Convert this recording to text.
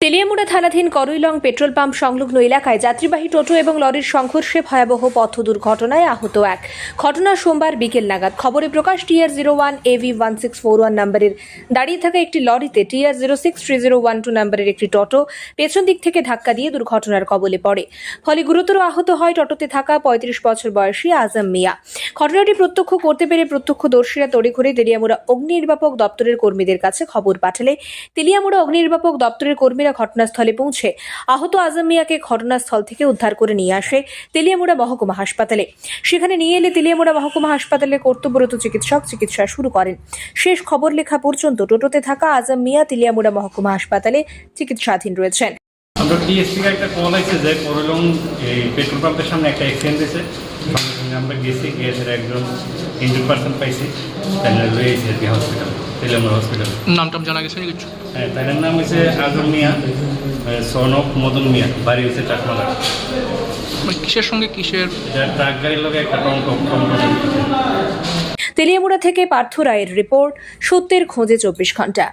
তেলিয়ামুড়া থানাধীন করইলং petrol pump সংলগ্ন এলাকায় যাত্রীবাহী টোটো এবং লরির সংঘর্ষে ভয়াবহ পথ দুর্ঘটনায় আহত এক। ঘটনা সোমবার বিকেল নাগাদ। খবরে প্রকাশ, TR zero one AV one six four one নম্বরের। দাঁড়িয়ে থাকা একটি লরিতে TR zero six three zero one two নম্বরের একটি টোটো পেছন দিক থেকে ধাক্কা দিয়ে দুর্ঘটনার কবলে পড়ে। ফলে গুরুতর আহত হয় টোটোতে থাকা পঁয়ত্রিশ বছর বয়সী আজম মিয়া। ঘটনাটি প্রত্যক্ষ করতে পেরে প্রত্যক্ষদর্শীরা তড়িঘড়ি তেলিয়ামুড়া অগ্নি নির্বাপক দপ্তরের কর্মীদের কাছে খবর পাঠালে তেলিয়ামুড়া অগ্নি নির্বাপক দপ্তরের কর্মীরা ঘটনাস্থলে পৌঁছে আহত আজম মিয়াকে ঘটনাস্থল থেকে উদ্ধার করে নিয়ে আসে তেলিয়ামুড়া মহকুমা হাসপাতালে। সেখানে নিয়ে এলে তেলিয়ামুড়া মহকুমা হাসপাতালে কর্তব্যরত চিকিৎসক চিকিৎসা শুরু করেন। শেষ খবর লেখা পর্যন্ত টোটোতে থাকা আজম মিয়া তেলিয়ামুড়া মহকুমা হাসপাতালে চিকিৎসাধীন রয়েছেন। আমরা টিএসপি একটা কল আছে যে করলং এই পেট্রোল পাম্পের সামনে একটা অ্যাক্সিডেন্ট হয়েছে। সঙ্গে সঙ্গে আমরা গেছি, গিয়ে একজন ইঞ্জুর পার্সন পাইছি। তাই লয়ে এসেছি হসপিটাল হসপিটাল জানা গেছে কিছু? হ্যাঁ তাদের নাম হয়েছে আজম মিয়া সনক মদন মিয়া বাড়ি হয়েছে চাকমালা। মানে কিসের সঙ্গে কিসের? ট্রাক গাড়ির লোক একটা টঙ্ক টঙ্ক তেলিয়ামুড়া থেকে পার্থ রায়ের রিপোর্ট সত্যের খোঁজে চব্বিশ ঘণ্টা।